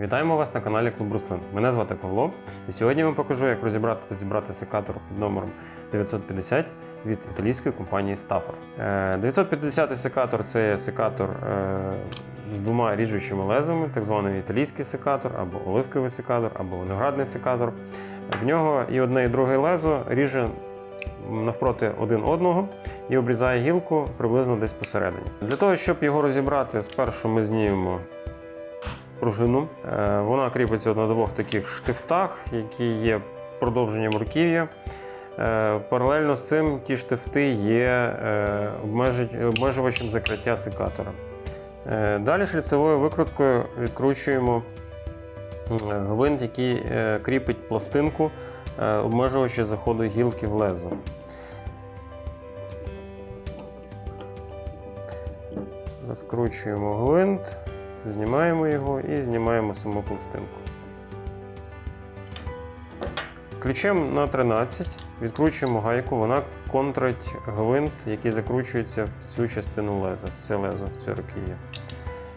Вітаємо вас на каналі Клуб Руслин. Мене звати Павло, і сьогодні вам покажу, як розібрати та зібрати секатор під номером 950 від італійської компанії Stafford. Е, 950 секатор це секатор е, з двома ріжучими лезами, так званий італійський секатор, або оливковий секатор, або виноградний секатор. В нього і одне, і друге лезо ріже навпроти один одного і обрізає гілку приблизно десь посередині. Для того, щоб його розібрати, спершу ми знімемо пружину. Е, Вона кріпиться на двох таких штифтах, які є продовженням руків'я. Е, Паралельно з цим ті штифти є е, обмежувачем закриття секатора. Далі шліцевою викруткою відкручуємо гвинт, який кріпить пластинку, обмежуючи заходу гілки в лезо. Розкручуємо гвинт, знімаємо його і знімаємо саму пластинку. Ключем на 13 відкручуємо гайку, вона контрить гвинт, який закручується в цю частину леза, в це лезо, в це руків'я.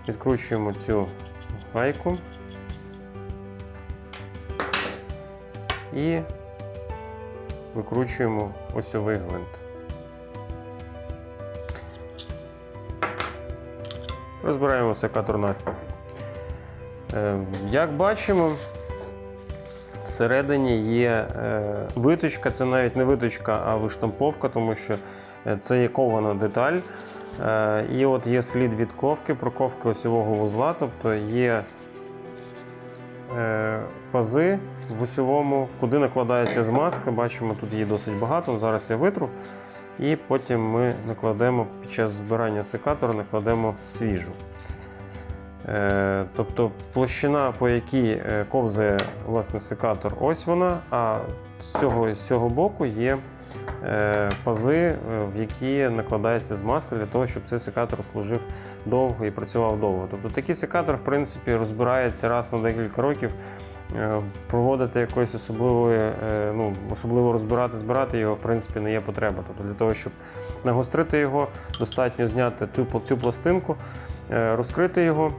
Відкручуємо цю гайку і викручуємо осьовий гвинт. Розбираємо секатор навпіл. Е, Як бачимо, всередині є е, виточка, це навіть не виточка, а виштамповка, тому що е, це є кована деталь. І от є слід від ковки, проковки осьового вузла, тобто є пази в осьовому, куди накладається змазка. Бачимо, тут її досить багато. Зараз я витру. І потім ми накладемо під час збирання секатора, накладемо свіжу. Е, тобто площина, по якій е, ковзає власне, секатор, ось вона, а з цього, з цього боку є е, пази, в які накладається змазка для того, щоб цей секатор служив довго і працював довго. Тобто такий секатор, в принципі, розбирається раз на декілька років. Е, Проводити якоїсь особливої, е, ну, особливо розбирати, збирати його, в принципі, не є потреба. Тобто для того, щоб нагострити його, достатньо зняти ту, цю пластинку, е, розкрити його.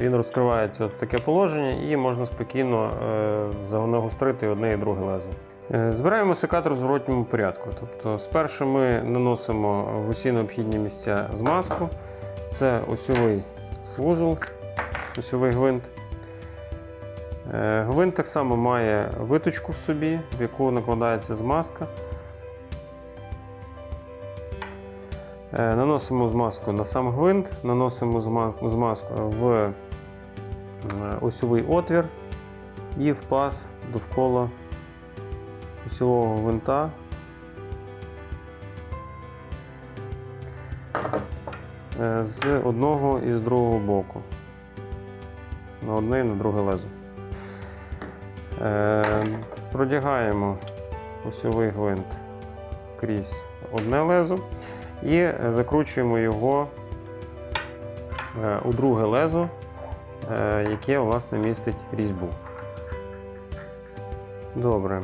Він розкривається в таке положення і можна спокійно нагострити одне і друге лезо. Збираємо секатор в зворотньому порядку. Тобто, спершу ми наносимо в усі необхідні місця змазку. Це осьовий вузол, осьовий гвинт. Е, Гвинт так само має виточку в собі, в яку накладається змазка. Е, Наносимо змазку на сам гвинт, наносимо змазку в е, осьовий отвір і в паз довкола осьового гвинта. З одного і з другого боку. На одне і на друге лезо. Е, Продягаємо осьовий гвинт крізь одне лезо і закручуємо його е, у друге лезо, е, яке власне містить різьбу. Добре.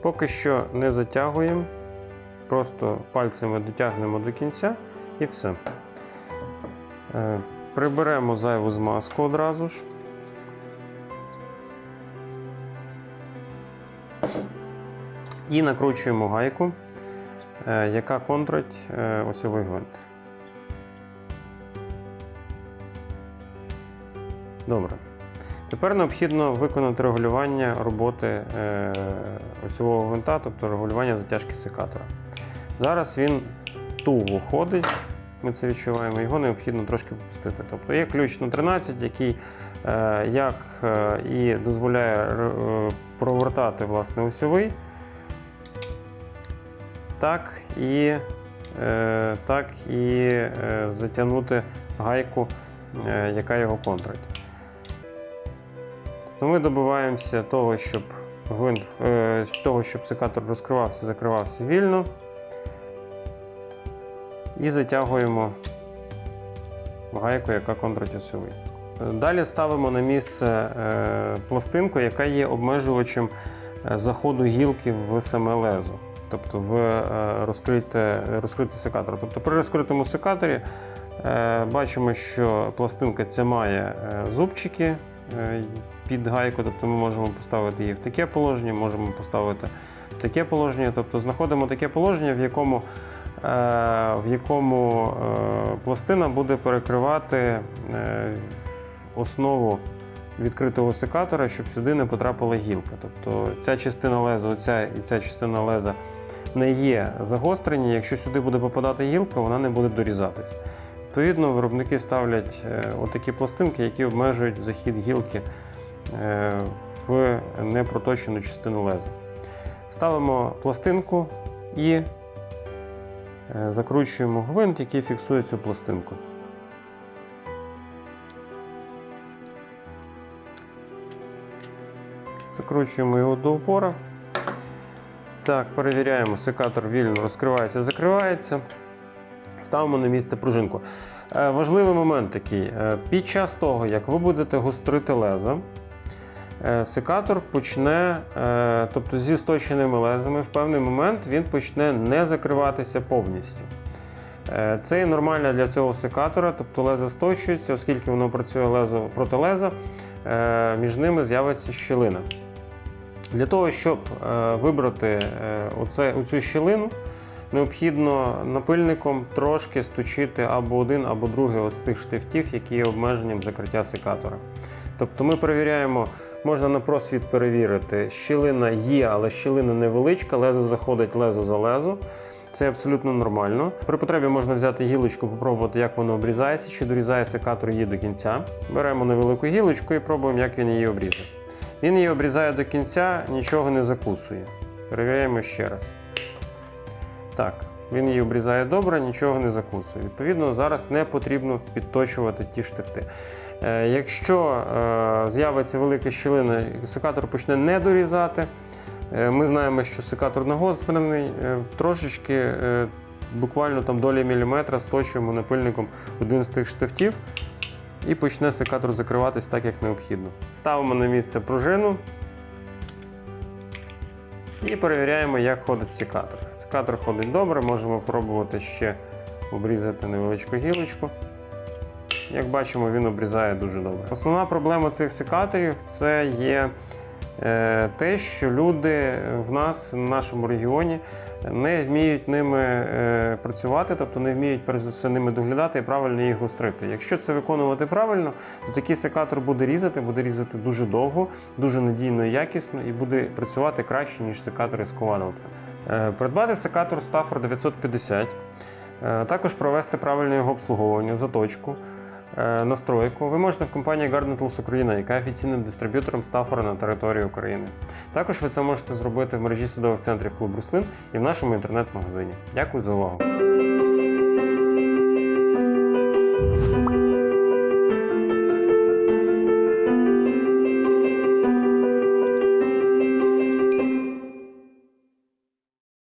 Поки що не затягуємо, просто пальцями дотягнемо до кінця і все. Е, Приберемо зайву змазку одразу ж. І накручуємо гайку, е, яка контрить е, осьовий гвинт. Добре. Тепер необхідно виконати регулювання роботи е, осьового гвинта, тобто регулювання затяжки секатора. Зараз він туго ходить, ми це відчуваємо, його необхідно трошки попустити. Тобто є ключ на 13, який як е, і дозволяє е, провертати власне осьовий, так і, е, так і е, затягнути гайку, е, яка його контрить. Тобто ми добиваємося того, щоб гвинт, е, того, щоб секатор розкривався, закривався вільно. І затягуємо гайку, яка контрить осьовий. Далі ставимо на місце е, пластинку, яка є обмежувачем е, заходу гілки в саме лезо, тобто в е, розкрите, секатор. Тобто при розкритому секаторі Бачимо, що пластинка ця має зубчики під гайку, тобто ми можемо поставити її в таке положення, можемо поставити в таке положення. Тобто знаходимо таке положення, в якому, в якому пластина буде перекривати основу відкритого секатора, щоб сюди не потрапила гілка. Тобто ця частина леза, оця і ця частина леза не є загострені. Якщо сюди буде попадати гілка, вона не буде дорізатись. Відповідно, виробники ставлять е, отакі пластинки, які обмежують захід гілки е, в непроточену частину леза. Ставимо пластинку і е, закручуємо гвинт, який фіксує цю пластинку. Закручуємо його до упора. Так, перевіряємо, секатор вільно розкривається, закривається. Ставимо на місце пружинку. Е, Важливий момент такий. Е, Під час того, як ви будете гострити лезо, е, секатор почне, тобто зі сточеними лезами, в певний момент він почне не закриватися повністю. Це є нормально для цього секатора, тобто лезо сточується, оскільки воно працює лезо проти леза, між ними з'явиться щілина. Для того, щоб е, вибрати е, оце, оцю щілину, необхідно напильником трошки стучити або один, або другий з тих штифтів, які є обмеженням закриття секатора. Тобто ми перевіряємо, можна на просвіт перевірити, щілина є, але щілина невеличка, лезо заходить лезо за лезо. Це абсолютно нормально. При потребі можна взяти гілочку, попробувати, як воно обрізається, чи дорізає секатор її до кінця. Беремо невелику гілочку і пробуємо, як він її обріже. Він її обрізає до кінця, нічого не закусує. Перевіряємо ще раз. Так, він її обрізає добре, нічого не закусує. Відповідно, зараз не потрібно підточувати ті штифти. Е, Якщо е, з'явиться велика щілина, секатор почне не дорізати. е, Ми знаємо, що секатор нагострений, трошечки, буквально там долі міліметра, сточуємо напильником один з тих штифтів і почне секатор закриватись так, як необхідно. Ставимо на місце пружину і перевіряємо, як ходить секатор. Секатор ходить добре, можемо пробувати ще обрізати невеличку гілочку. Як бачимо, він обрізає дуже добре. Основна проблема цих секаторів це є те, що люди в нас, в нашому регіоні, не вміють ними е, працювати, тобто не вміють перш за все ними доглядати і правильно їх гострити. Якщо це виконувати правильно, то такий секатор буде різати, буде різати дуже довго, дуже надійно і якісно, і буде працювати краще, ніж секатори з ковадалцем. Е, Придбати секатор Stafford 950, е, також провести правильне його обслуговування, заточку. Е, Настройку ви можете в компанії Garden Tools Україна, яка офіційним дистриб'ютором стафора на території України. Також ви це можете зробити в мережі садових центрів клуб Руслин і в нашому інтернет-магазині. Дякую за увагу!